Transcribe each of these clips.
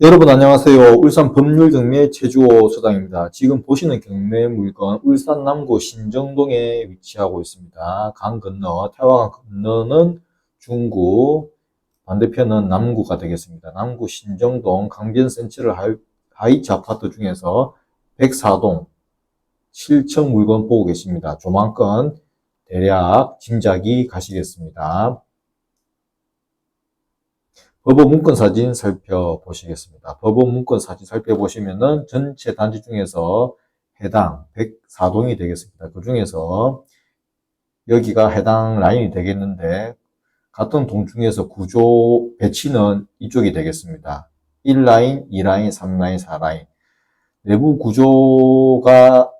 여러분 안녕하세요. 울산 법률경매 최주호 소장입니다. 지금 보시는 경매 물건 울산 남구 신정동에 위치하고 있습니다. 강 건너, 태화강 건너는 중구, 반대편은 남구가 되겠습니다. 남구 신정동 강변 센츄럴 하이- 하이츠 아파트 중에서 104동 7층 물건 보고 계십니다. 조만건 대략 짐작이 가시겠습니다. 법원 문건 사진 살펴보시겠습니다. 법원 문건 사진 살펴보시면은 전체 단지 중에서 해당 104동이 되겠습니다. 그 중에서 여기가 해당 라인이 되겠는데 같은 동 중에서 구조 배치는 이쪽이 되겠습니다. 1라인, 2라인, 3라인, 4라인. 내부 구조가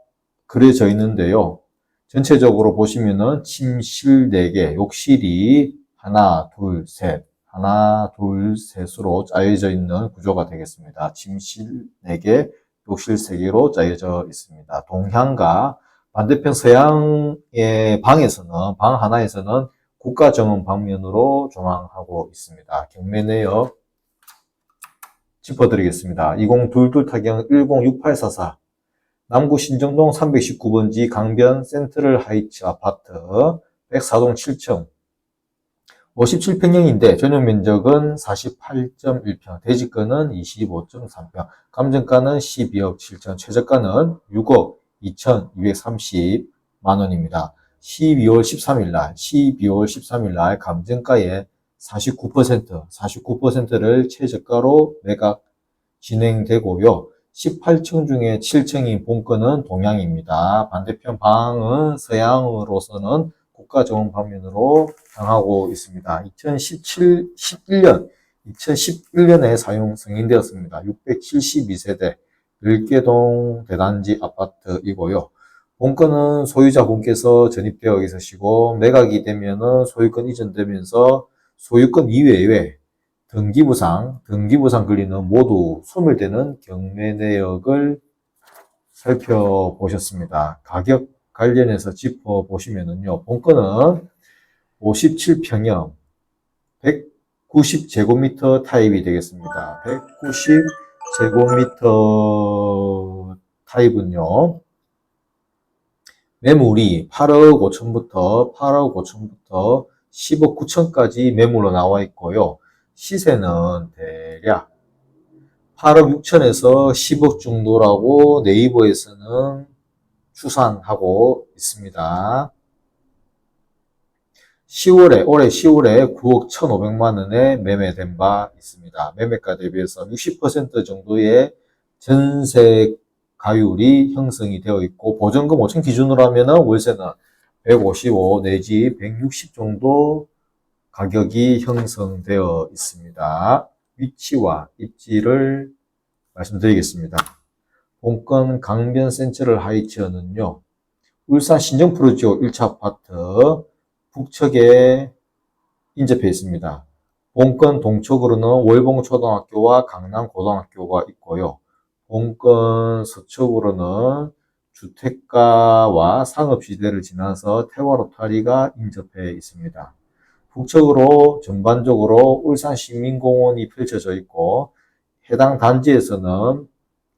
그려져 있는데요. 전체적으로 보시면은 침실 4개, 욕실이 하나, 둘, 셋, 하나, 둘, 셋으로 짜여져 있는 구조가 되겠습니다. 침실 4개, 욕실 3개로 짜여져 있습니다. 동향과 반대편 서양의 방에서는, 방 하나에서는 국가 정원 방면으로 조망하고 있습니다. 경매 내역 짚어드리겠습니다. 2022 타경 106844 남구 신정동 319번지 강변 센트럴 하이츠 아파트 104동 7층 57평형인데 전용 면적은 48.1평, 대지가는 25.3평, 감정가는 12억 7천, 최저가는 6억 2,230만 원입니다. 12월 13일 날, 12월 13일 날 감정가의 49%, 49%를 최저가로 매각 진행되고요. 18층 중에 7층인 본건은 동양입니다. 반대편 방은 서양으로서는 국가정원 방면으로 향하고 있습니다. 2017, 11년, 2011년에 사용 승인되었습니다. 672세대 10개동 대단지 아파트이고요. 본건은 소유자분께서 전입되어 있으시고 매각이 되면은 소유권 이전되면서 소유권 이외에 등기부상, 등기부상 권리는 모두 소멸되는 경매 내역을 살펴보셨습니다. 가격 관련해서 짚어보시면은요, 본건은 57평형 190제곱미터 타입이 되겠습니다. 190제곱미터 타입은요, 매물이 8억 5천부터 8억 5천부터 10억 9천까지 매물로 나와 있고요. 시세는 대략 8억 6천에서 10억 정도라고 네이버에서는 추산하고 있습니다. 10월에, 올해 10월에 9억 1,500만 원에 매매된 바 있습니다. 매매가 대비해서 60% 정도의 전세 가율이 형성이 되어 있고, 보증금 5천 기준으로 하면은 월세는 155 내지 160 정도 가격이 형성되어 있습니다. 위치와 입지를 말씀드리겠습니다. 본건 강변 센트럴 하이츠는요, 울산 신정 프로지오 1차 아파트 북측에 인접해 있습니다. 본건 동쪽으로는 월봉초등학교와 강남고등학교가 있고요. 본건 서쪽으로는 주택가와 상업시대를 지나서 태화로타리가 인접해 있습니다. 북측으로 전반적으로 울산시민공원이 펼쳐져 있고 해당 단지에서는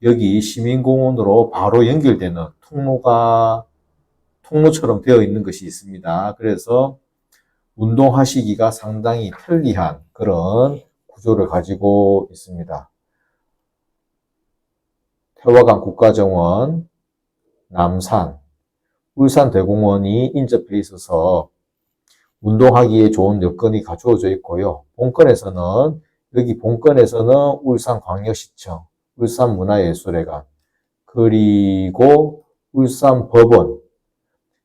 여기 시민공원으로 바로 연결되는 통로가 통로처럼 되어 있는 것이 있습니다. 그래서 운동하시기가 상당히 편리한 그런 구조를 가지고 있습니다. 태화강 국가정원, 남산, 울산대공원이 인접해 있어서 운동하기에 좋은 여건이 갖추어져 있고요. 본건에서는 여기 본건에서는 울산광역시청, 울산문화예술회관, 그리고 울산법원,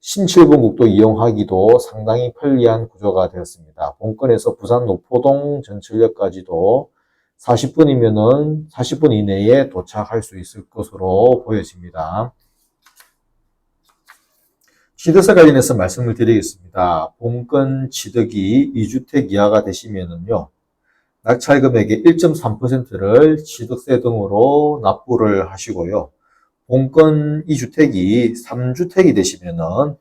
신칠분 국도 이용하기도 상당히 편리한 구조가 되었습니다. 본건에서 부산 노포동 전철역까지도 40분이면은 40분 이내에 도착할 수 있을 것으로 보여집니다. 취득세 관련해서 말씀을 드리겠습니다. 본건 취득이 2주택 이하가 되시면은요, 낙찰 금액의 1.3%를 취득세 등으로 납부를 하시고요. 본건 2주택이 3주택이 되시면은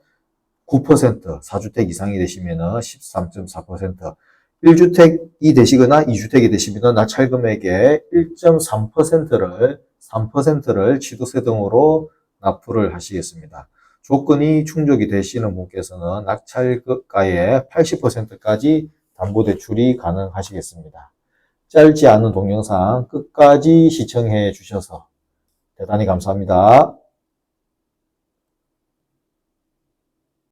9%, 4주택 이상이 되시면은 13.4%, 1주택이 되시거나 2주택이 되시면 낙찰 금액의 1.3%를 3%를 취득세 등으로 납부를 하시겠습니다. 조건이 충족이 되시는 분께서는 낙찰가의 80%까지 담보대출이 가능하시겠습니다. 짧지 않은 동영상 끝까지 시청해 주셔서 대단히 감사합니다.